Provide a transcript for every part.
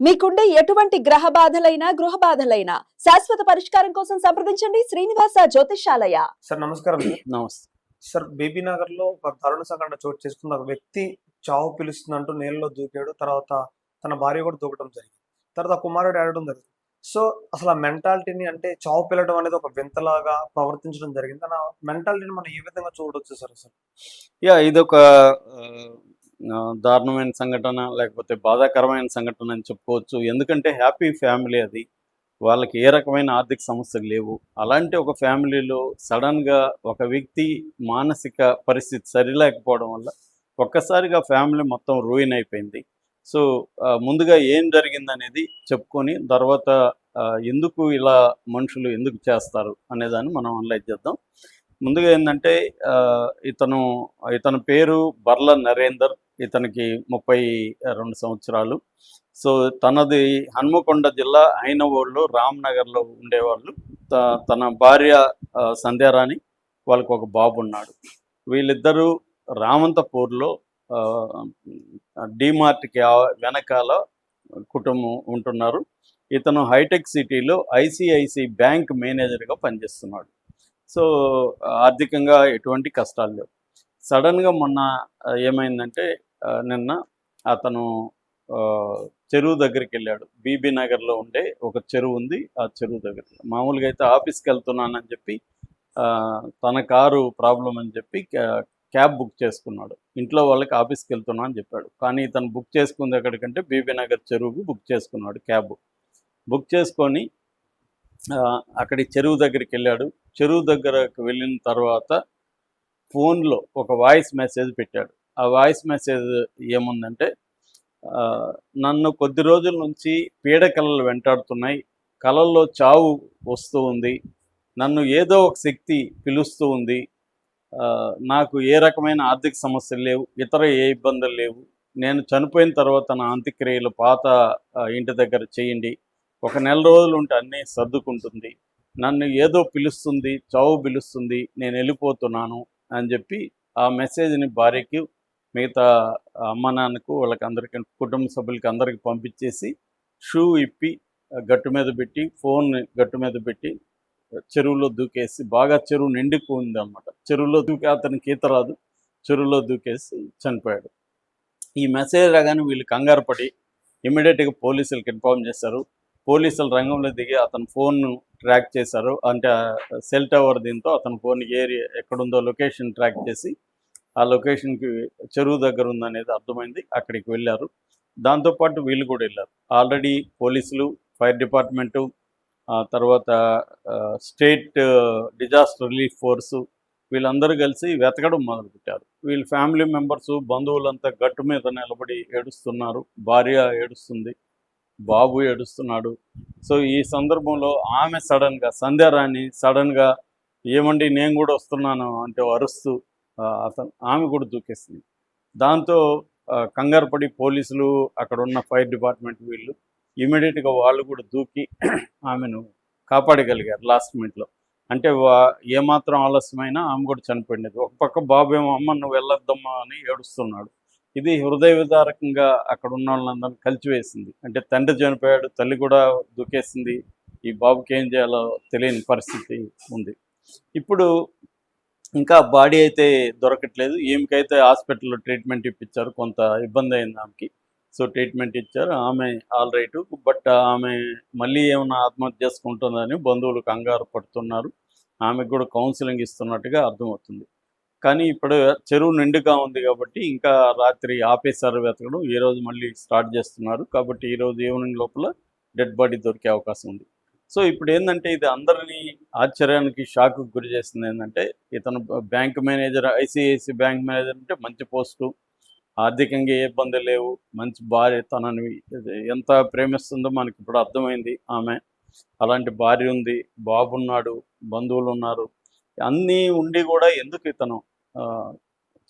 మీకుండే ఎటువంటి గ్రహ బాధలైనా గృహ బాధలైనా శాశ్వత పరిష్కారం కోసం సంప్రదించండి శ్రీనివాస జ్యోతిషాలయ సార్ నమస్కారం సార్. నమస్తే. సార్ బేబీ నగర్లో ఒక దారుణ సంఘటన చోటు చేసుకున్న ఒక వ్యక్తి చావు పిలుస్తుందంటూ నీళ్ళలో దూకాడు. తర్వాత తన భార్య కూడా దూకడం జరిగింది. తర్వాత కుమారుడు ఆడడం జరిగింది. సో అసలు ఆ మెంటాలిటీని అంటే చావు పిల్లడం అనేది ఒక వింతలాగా ప్రవర్తించడం జరిగింది. ఆ మెంటాలిటీని మనం ఏ విధంగా చూడవచ్చు సార్ అసలు? యా ఇదొక ఆ, దారుణమైన సంఘటన లేకపోతే బాధాకరమైన సంఘటన అని చెప్పుకోవచ్చు. ఎందుకంటే హ్యాపీ ఫ్యామిలీ అది. వాళ్ళకి ఏ రకమైన ఆర్థిక సమస్యలు లేవు. అలాంటి ఒక ఫ్యామిలీలో సడన్గా ఒక వ్యక్తి మానసిక పరిస్థితి సరిలేకపోవడం వల్ల ఒక్కసారిగా ఫ్యామిలీ మొత్తం రూయిన్ అయిపోయింది. సో ముందుగా ఏం జరిగిందనేది చెప్పుకొని తర్వాత ఎందుకు ఇలా మనుషులు ఎందుకు చేస్తారు అనేదాన్ని మనం అనలైజ్ చేద్దాం. ముందుగా ఏంటంటే ఆ, ఇతను ఇతని పేరు బర్ల నరేందర్. ఇతనికి ముప్పై రెండు సంవత్సరాలు. సో తనది హన్మకొండ జిల్లా అయినవోళ్ళు రామ్నగర్లో ఉండేవాళ్ళు. తన భార్య సంధ్యారాణి వాళ్ళకు ఒక బాబు ఉన్నాడు. వీళ్ళిద్దరూ రామంతపూర్లో డిమార్ట్కి వెనకాల కుటుంబం ఉంటున్నారు. ఇతను హైటెక్ సిటీలో ఐసిఐసి బ్యాంక్ మేనేజర్గా పనిచేస్తున్నాడు. సో ఆర్థికంగా ఎటువంటి కష్టాలు లేవు. సడన్గా మొన్న ఏమైందంటే నిన్న అతను ఆ, చెరువు దగ్గరికి వెళ్ళాడు. బీబీ నగర్లో ఉండే ఒక చెరువు ఉంది ఆ చెరువు దగ్గర. మామూలుగా అయితే ఆఫీస్కి వెళ్తున్నానని చెప్పి తన కారు ప్రాబ్లం అని చెప్పి క్యాబ్ బుక్ చేసుకున్నాడు. ఇంట్లో వాళ్ళకి ఆఫీస్కి వెళ్తున్నా అని చెప్పాడు. కానీ తను బుక్ చేసుకుంది ఎక్కడికంటే బీబీ నగర్ చెరువుకు బుక్ చేసుకున్నాడు క్యాబ్. బుక్ చేసుకొని అక్కడి చెరువు దగ్గరికి వెళ్ళాడు. చెరువు దగ్గరకు వెళ్ళిన తర్వాత ఫోన్లో ఒక వాయిస్ మెసేజ్ పెట్టాడు. ఆ వాయిస్ మెసేజ్ ఏముందంటే నన్ను కొద్ది రోజుల నుంచి పీడ కళలు వెంటాడుతున్నాయి. కళల్లో చావు వస్తూ ఉంది. నన్ను ఏదో ఒక శక్తి పిలుస్తూ ఉంది. నాకు ఏ రకమైన ఆర్థిక సమస్యలు లేవు. ఇతర ఏ ఇబ్బందులు లేవు. నేను చనిపోయిన తర్వాత నా అంత్యక్రియలు పాత ఇంటి దగ్గర చేయండి. ఒక నెల రోజులు ఉంటే అన్నీ సర్దుకుంటుంది. నన్ను ఏదో పిలుస్తుంది చావు పిలుస్తుంది నేను వెళ్ళిపోతున్నాను అని చెప్పి ఆ మెసేజ్ని భార్యకి మిగతా అమ్మ నాన్నకు వాళ్ళకి అందరికి కుటుంబ సభ్యులకి అందరికి పంపించేసి షూ ఇప్పి గట్టు మీద పెట్టి ఫోన్ గట్టు మీద పెట్టి చెరువులో దూకేసి బాగా చెరువు నిండిపోయింది అనమాట చెరువులో దూకి అతనికి ఈత రాదు చెరువులో దూకేసి చనిపోయాడు. ఈ మెసేజ్ రాగానే వీళ్ళు కంగారు పడి ఇమీడియట్గా పోలీసులకు ఇన్ఫార్మ్ చేశారు. పోలీసులు రంగంలో దిగి అతని ఫోన్ను ట్రాక్ చేశారు. అంటే సెల్ టవర్ దీంతో అతని ఫోన్ ఏరియా ఎక్కడుందో లొకేషన్ ట్రాక్ చేసి ఆ లొకేషన్కి చెరువు దగ్గర ఉందనేది అర్థమైంది. అక్కడికి వెళ్ళారు. దాంతోపాటు వీళ్ళు కూడా వెళ్ళారు. ఆల్రెడీ పోలీసులు ఫైర్ డిపార్ట్మెంటు తర్వాత స్టేట్ డిజాస్టర్ రిలీఫ్ ఫోర్సు వీళ్ళందరూ కలిసి వెతకడం మొదలుపెట్టారు. వీళ్ళ ఫ్యామిలీ మెంబర్స్ బంధువులంతా గట్టు మీద నిలబడి ఏడుస్తున్నారు. భార్య ఏడుస్తుంది. బాబు ఏడుస్తున్నాడు. సో ఈ సందర్భంలో ఆమె సడన్గా సంధ్యారాణి సడన్గా ఏమండి నేను కూడా వస్తున్నాను అంటే అరుస్తూ అతను ఆమె కూడా దూకేసింది. దాంతో ఆ, కంగారు పడి పోలీసులు అక్కడ ఉన్న ఫైర్ డిపార్ట్మెంట్ వీళ్ళు ఇమీడియట్గా వాళ్ళు కూడా దూకి ఆమెను కాపాడగలిగారు లాస్ట్ మినిట్లో. అంటే వా ఏమాత్రం ఆలస్యమైనా ఆమె కూడా చనిపోయింది. ఒక పక్క బాబు ఏమో అమ్మ నువ్వు వెళ్ళొద్దమ్మా అని ఏడుస్తున్నాడు. ఇది హృదయ విదారకంగా అక్కడ ఉన్న వాళ్ళందరినీ కలిచివేసింది. అంటే తండ్రి చనిపోయాడు తల్లి కూడా దూకేసింది. ఈ బాబుకి ఏం చేయాలో తెలియని పరిస్థితి ఉంది. ఇప్పుడు ఇంకా బాడీ అయితే దొరకట్లేదు. ఈమెకైతే హాస్పిటల్లో ట్రీట్మెంట్ ఇప్పించారు. కొంత ఇబ్బంది అయింది ఆమెకి. సో ట్రీట్మెంట్ ఇచ్చారు. ఆమె ఆల్ రైట్. బట్ ఆమె మళ్ళీ ఏమైనా ఆత్మహత్య చేసుకుంటుందని బంధువులు కంగారు పడుతున్నారు. ఆమెకు కూడా కౌన్సిలింగ్ ఇస్తున్నట్టుగా అర్థమవుతుంది. కానీ ఇప్పుడు చెరువు నిండుగా ఉంది కాబట్టి ఇంకా రాత్రి ఆపేశారు వెతకడం. ఈ రోజు మళ్ళీ స్టార్ట్ చేస్తున్నారు. కాబట్టి ఈ రోజు ఈవినింగ్ లోపల డెడ్ బాడీ దొరికే అవకాశం ఉంది. సో ఇప్పుడు ఏంటంటే ఇది అందరినీ ఆశ్చర్యానికి షాక్కు గురి చేస్తుంది ఏంటంటే ఇతను bank manager ICICI bank manager అంటే మంచి పోస్టు. ఆర్థికంగా ఏ ఇబ్బంది లేవు. మంచి భార్య తనని ఎంత ప్రేమిస్తుందో మనకి ఇప్పుడు అర్థమైంది ఆమె. అలాంటి భార్య ఉంది. బాబు ఉన్నాడు బంధువులు ఉన్నారు అన్నీ ఉండి కూడా ఎందుకు ఇతను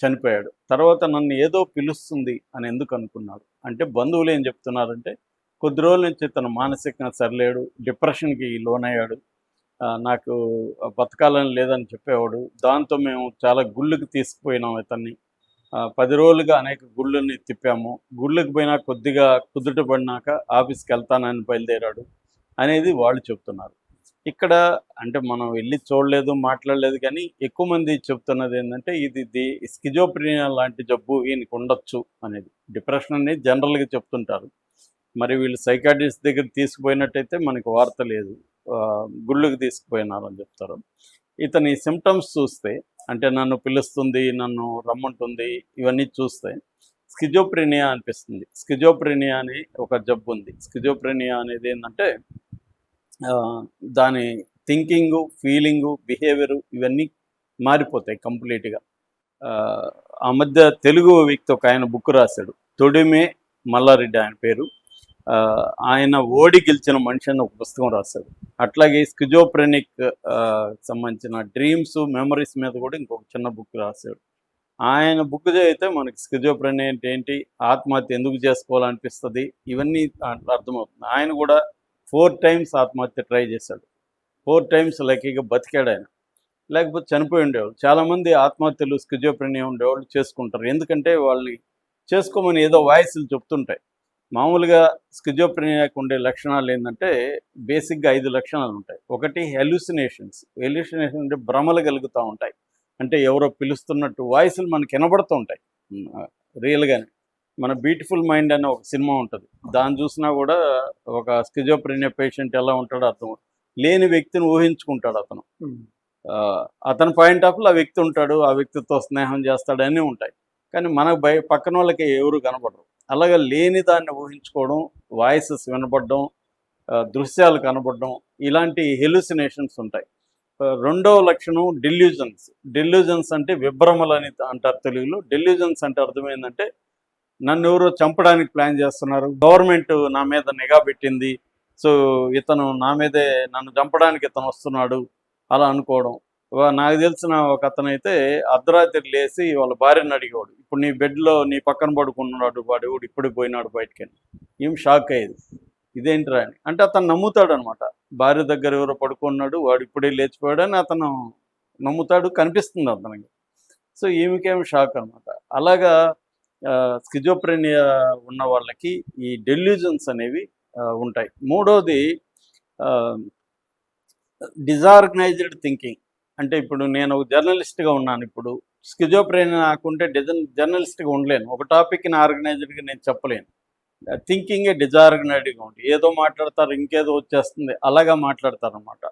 చనిపోయాడు. తర్వాత నన్ను ఏదో పిలుస్తుంది అని ఎందుకు అనుకున్నాడు? అంటే బంధువులు ఏం చెప్తున్నారంటే కొద్ది రోజుల నుంచి తను మానసికంగా సరిలేడు డిప్రెషన్కి లోనయ్యాడు. నాకు బతకాలని లేదని చెప్పేవాడు. దాంతో మేము చాలా గుళ్ళకి తీసుకుపోయినాం ఇతన్ని. పది రోజులుగా అనేక గుళ్ళని తిప్పాము. గుళ్ళకి పోయినా కొద్దిగా కుదుట పడినాక ఆఫీస్కి వెళ్తానని బయలుదేరాడు అనేది వాళ్ళు చెప్తున్నారు. ఇక్కడ అంటే మనం వెళ్ళి చూడలేదు మాట్లాడలేదు కానీ ఎక్కువ మంది చెప్తున్నది ఏంటంటే ఇది ది స్కిజోప్రీనియా లాంటి జబ్బు ఈయనకి ఉండొచ్చు అనేది. డిప్రెషన్ అనేది జనరల్గా చెప్తుంటారు. మరి వీళ్ళు సైకాటిస్ట్ దగ్గర తీసుకుపోయినట్టయితే మనకి వార్త లేదు. ఆ, గుళ్ళకి తీసుకుపోయినారని చెప్తారు. ఇతని సిమ్టమ్స్ చూస్తే అంటే నన్ను పిలుస్తుంది నన్ను రమ్మంటుంది ఇవన్నీ చూస్తే స్కిజోప్రినియా అనిపిస్తుంది. స్కిజోప్రినియా అని ఒక జబ్బు ఉంది. స్కిజోప్రినియా అనేది ఏంటంటే దాని థింకింగ్ ఫీలింగు బిహేవియర్ ఇవన్నీ మారిపోతాయి కంప్లీట్గా ఆ మధ్య తెలుగు వ్యక్తి ఒక ఆయన బుక్ రాశాడు. తొడిమే మల్లారెడ్డి ఆయన పేరు. ఆ, ఆయన ఓడి గెలిచిన మనిషి అని ఒక పుస్తకం రాశాడు. అట్లాగే స్కిజోప్రెనిక్ సంబంధించిన డ్రీమ్స్ మెమరీస్ మీద కూడా ఇంకొక చిన్న బుక్ రాశాడు. ఆయన బుక్ చదివితే మనకి స్కిజోప్రెని అంటే ఏంటి ఆత్మహత్య ఎందుకు చేసుకోవాలనిపిస్తుంది ఇవన్నీ దాంట్లో అర్థమవుతుంది. ఆయన కూడా ఫోర్ టైమ్స్ ఆత్మహత్య ట్రై చేశాడు. ఫోర్ టైమ్స్ లక్కీగా బతికాడు ఆయన. లేకపోతే చనిపోయి ఉండేవాళ్ళు. చాలామంది ఆత్మహత్యలు స్కిజోప్రెనియా ఉండేవాళ్ళు చేసుకుంటారు. ఎందుకంటే వాళ్ళని చేసుకోమని ఏదో వాయిస్లు చెప్తుంటాయి. మామూలుగా స్కిజోప్రెనియాకు ఉండే లక్షణాలు ఏంటంటే బేసిక్గా ఐదు లక్షణాలు ఉంటాయి. ఒకటి హెల్యూసినేషన్స్ హెల్యూసినేషన్ అంటే భ్రమలు కలుగుతూ ఉంటాయి. అంటే ఎవరో పిలుస్తున్నట్టు వాయిస్లు మనకి వినబడుతూ ఉంటాయి. రియల్గానే మన బ్యూటిఫుల్ మైండ్ అనే ఒక సినిమా ఉంటుంది. దాన్ని చూసినా కూడా ఒక స్కిజోప్రెనియా పేషెంట్ ఎలా ఉంటాడో అర్థం లేని వ్యక్తిని ఊహించుకుంటాడు అతను. ఆ, అతని పాయింట్ ఆఫ్ ఆ వ్యక్తి ఉంటాడు ఆ వ్యక్తితో స్నేహం చేస్తాడు అన్నీ ఉంటాయి. కానీ మనకు భయ పక్కన వాళ్ళకి ఎవరు కనపడరు. అలాగే లేని దాన్ని ఊహించుకోవడం వాయిసెస్ వినపడడం దృశ్యాలు కనపడడం ఇలాంటి హెలుసినేషన్స్ ఉంటాయి. రెండవ లక్షణం డెల్యూజన్స్ డెల్యూజన్స్ అంటే విభ్రమలు అని అంటారు తెలుగులో. డెల్యూజన్స్ అంటే అర్థం ఏంటంటే నన్ను ఎవరో చంపడానికి ప్లాన్ చేస్తున్నారు. గవర్నమెంట్ నా మీద నిఘా పెట్టింది. సో ఇతను నా మీదే నన్ను చంపడానికి ఇతను వస్తున్నాడు అలా అనుకోవడం. నాకు తెలిసిన ఒక అతను అయితే అర్ధరాత్రి లేచి వాళ్ళ భార్యను అడిగేవాడు. ఇప్పుడు నీ బెడ్లో నీ పక్కన పడుకున్నాడు వాడు ఎవడు? ఇప్పుడు పోయినాడు బయటికి ఏం షాక్ అయ్యేది? ఇదేంటిరా అని. అంటే అతను నమ్ముతాడు అనమాట భార్య దగ్గర ఎవరో పడుకున్నాడు వాడు ఇప్పుడే లేచిపోయాడు అని అతను నమ్ముతాడు కనిపిస్తుంది అతనికి. సో ఈమెకేం షాక్ అనమాట అలాగా స్కిజోప్రెనియా ఉన్న వాళ్ళకి ఈ డెల్యూజన్స్ అనేవి ఉంటాయి. మూడోది డిజార్గనైజ్డ్ థింకింగ్ అంటే ఇప్పుడు నేను ఒక జర్నలిస్ట్గా ఉన్నాను ఇప్పుడు. స్కిజోప్రేన్ నాకుంటే డిజన్ జర్నలిస్ట్గా ఉండలేను. ఒక టాపిక్ని ఆర్గనైజ్డ్గా నేను చెప్పలేను. థింకింగే డిజార్గనైజ్డ్గా ఉంటుంది ఏదో మాట్లాడతారు ఇంకేదో వచ్చేస్తుంది అలాగా మాట్లాడతారు అనమాట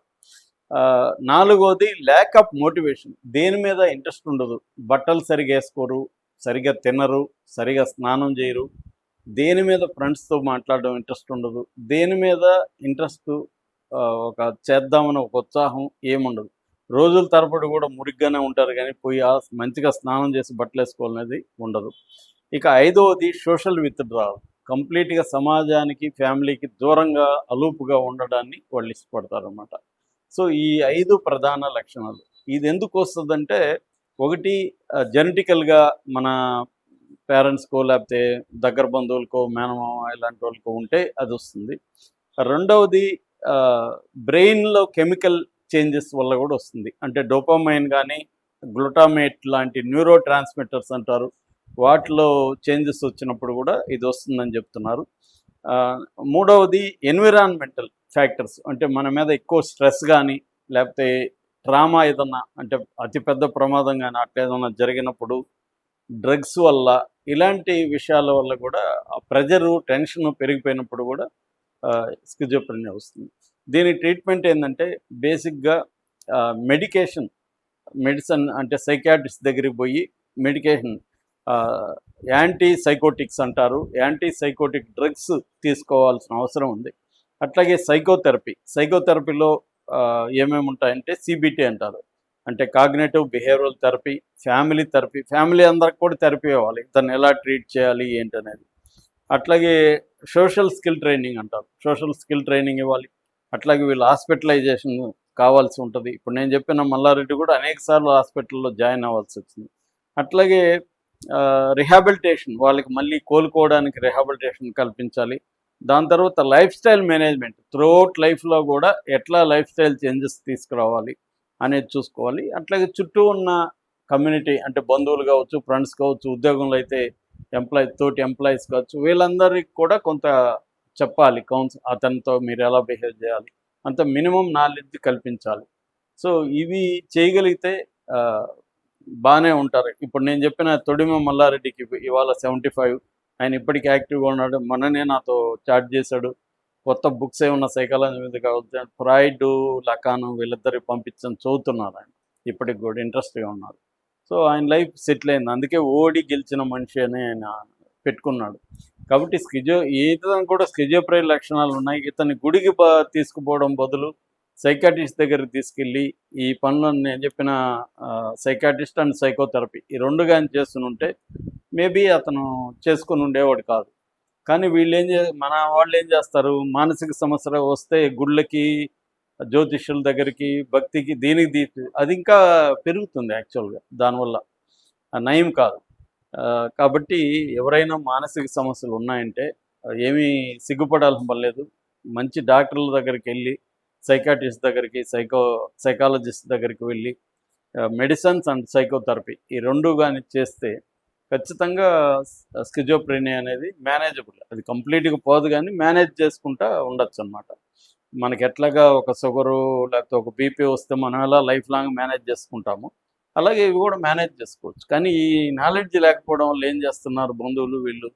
నాలుగోది ల్యాక్ ఆఫ్ మోటివేషన్ దేని మీద ఇంట్రెస్ట్ ఉండదు. బట్టలు సరిగా వేసుకోరు సరిగా తినరు సరిగా స్నానం చేయరు. దేని మీద ఫ్రెండ్స్తో మాట్లాడడం ఇంట్రెస్ట్ ఉండదు. దేని మీద ఇంట్రెస్ట్ ఒక చేద్దామని ఒక ఉత్సాహం ఏముండదు. రోజుల తరబడి కూడా మురిగ్గానే ఉంటారు కానీ పోయి ఆ మంచిగా స్నానం చేసి బట్టలు వేసుకోవాలనేది ఉండదు. ఇక ఐదవది సోషల్ విత్డ్రావల్ కంప్లీట్గా సమాజానికి ఫ్యామిలీకి దూరంగా అలూపుగా ఉండడాన్ని వాళ్ళు ఇష్టపడతారు అన్నమాట సో ఈ ఐదు ప్రధాన లక్షణాలు. ఇది ఎందుకు వస్తుందంటే ఒకటి జెనెటికల్గా మన పేరెంట్స్కో లేకపోతే దగ్గర బంధువులకో మేనమామ ఇలాంటి వాళ్ళకో ఉంటే అది వస్తుంది. రెండవది బ్రెయిన్లో కెమికల్ చేంజెస్ వల్ల కూడా వస్తుంది. అంటే డోపామైన్ కానీ గ్లూటామేట్ లాంటి న్యూరో ట్రాన్స్మిటర్స్ అంటారు. వాటిలో చేంజెస్ వచ్చినప్పుడు కూడా ఇది వస్తుందని చెప్తున్నారు. మూడవది ఎన్విరాన్మెంటల్ ఫ్యాక్టర్స్. అంటే మన మీద ఎక్కువ స్ట్రెస్ కానీ లేకపోతే ట్రామా ఏదన్నా అంటే అతిపెద్ద ప్రమాదం కానీ అట్లా ఏదన్నా జరిగినప్పుడు డ్రగ్స్ వల్ల ఇలాంటి విషయాల వల్ల కూడా ఆ ప్రెజరు టెన్షన్ పెరిగిపోయినప్పుడు కూడా స్కిజోప్రెనియా వస్తుంది. దీని ట్రీట్మెంట్ ఏంటంటే బేసిక్గా మెడికేషన్ మెడిసిన్ అంటే సైకాట్రిస్ట్ దగ్గరికి పోయి మెడికేషన్ యాంటీ సైకోటిక్స్ అంటారు. యాంటీ సైకోటిక్ డ్రగ్స్ తీసుకోవాల్సిన అవసరం ఉంది. అట్లాగే సైకోథెరపీ సైకోథెరపీలో ఏమేమి ఉంటాయంటే సిబిటి అంటారు. అంటే cognitive behavioural therapy family therapy family అందరికి కూడా థెరపీ ఇవ్వాలి. దాన్ని ఎలా ట్రీట్ చేయాలి ఏంటనేది. అట్లాగే సోషల్ స్కిల్ ట్రైనింగ్ అంటారు. సోషల్ స్కిల్ ట్రైనింగ్ ఇవ్వాలి. అట్లాగే వీళ్ళు హాస్పిటలైజేషన్ కావాల్సి ఉంటుంది. ఇప్పుడు నేను చెప్పిన మల్లారెడ్డి కూడా అనేక సార్లు హాస్పిటల్లో జాయిన్ అవ్వాల్సి వచ్చింది. అట్లాగే రిహాబిలిటేషన్ వాళ్ళకి మళ్ళీ కోలుకోవడానికి రిహాబిలిటేషన్ కల్పించాలి. దాని తర్వాత లైఫ్ స్టైల్ మేనేజ్మెంట్. త్రూఅవుట్ లైఫ్లో కూడా ఎట్లా లైఫ్ స్టైల్ చేంజెస్ తీసుకురావాలి అనేది చూసుకోవాలి. అట్లాగే చుట్టూ ఉన్న కమ్యూనిటీ అంటే బంధువులు కావచ్చు ఫ్రెండ్స్ కావచ్చు ఉద్యోగంలో అయితే ఎంప్లాయీ తోటి ఎంప్లాయీస్ కావచ్చు వీళ్ళందరికీ కూడా కొంత చెప్పాలి. కౌన్స్ అతనితో మీరు ఎలా బిహేవ్ చేయాలి. అంత మినిమం నాలెడ్జ్ కల్పించాలి. సో ఇవి చేయగలిగితే బాగానే ఉంటారు. ఇప్పుడు నేను చెప్పిన తొడిమ మల్లారెడ్డికి ఇవాళ సెవెంటీ ఫైవ్ ఆయన ఇప్పటికీ యాక్టివ్గా ఉన్నాడు. మననే నాతో చాట్ చేశాడు. కొత్త బుక్స్ ఏమన్నా సైకాలజీ మీద కావచ్చు ఫ్రాయిడ్ లకాను వీళ్ళిద్దరికి పంపించని చదువుతున్నారు ఆయన. ఇప్పటికి కూడా ఇంట్రెస్ట్గా ఉన్నారు. సో ఆయన లైఫ్ సెటిల్ అయింది. అందుకే ఓడి గెలిచిన మనిషి అని ఆయన పెట్టుకున్నాడు. కాబట్టి స్కిజో ఇతను కూడా స్కిజోప్రై లక్షణాలు ఉన్నాయి. ఇతని గుడికి తీసుకుపోవడం బదులు సైకాటిస్ట్ దగ్గరికి తీసుకెళ్ళి ఈ పనులను నేను చెప్పిన సైకాటిస్ట్ అండ్ సైకోథెరపీ ఈ రెండు కానీ చేస్తుంటే మేబీ అతను చేసుకుని ఉండేవాడు కాదు. కానీ వీళ్ళు ఏం చే మన వాళ్ళు ఏం చేస్తారు? మానసిక సమస్య వస్తే గుళ్ళకి జ్యోతిష్యుల దగ్గరికి భక్తికి దీనికి దీ అది ఇంకా పెరుగుతుంది యాక్చువల్గా దానివల్ల. నయం కాదు. కాబట్టి ఎవరైనా మానసిక సమస్యలు ఉన్నాయంటే ఏమీ సిగ్గుపడాల్సిన పర్లేదు లేదు. మంచి డాక్టర్ల దగ్గరికి వెళ్ళి సైకాటిస్ట్ దగ్గరికి సైకో సైకాలజిస్ట్ దగ్గరికి వెళ్ళి మెడిసిన్స్ అండ్ సైకోథెరపీ ఈ రెండు కానీ చేస్తే ఖచ్చితంగా స్కిజోప్రెనీ అనేది మేనేజబుల్ అది కంప్లీట్గా పోదు కానీ మేనేజ్ చేసుకుంటా ఉండొచ్చు అనమాట మనకి ఎట్లాగా ఒక షుగరు లేకపోతే ఒక బీపీ వస్తే మనం ఎలా లైఫ్ లాంగ్ మేనేజ్ చేసుకుంటాము అలాగే ఇవి కూడా మేనేజ్ చేసుకోవచ్చు. కానీ ఈ నాలెడ్జ్ లేకపోవడం వల్ల ఏం చేస్తున్నారు బంధువులు వీళ్ళు?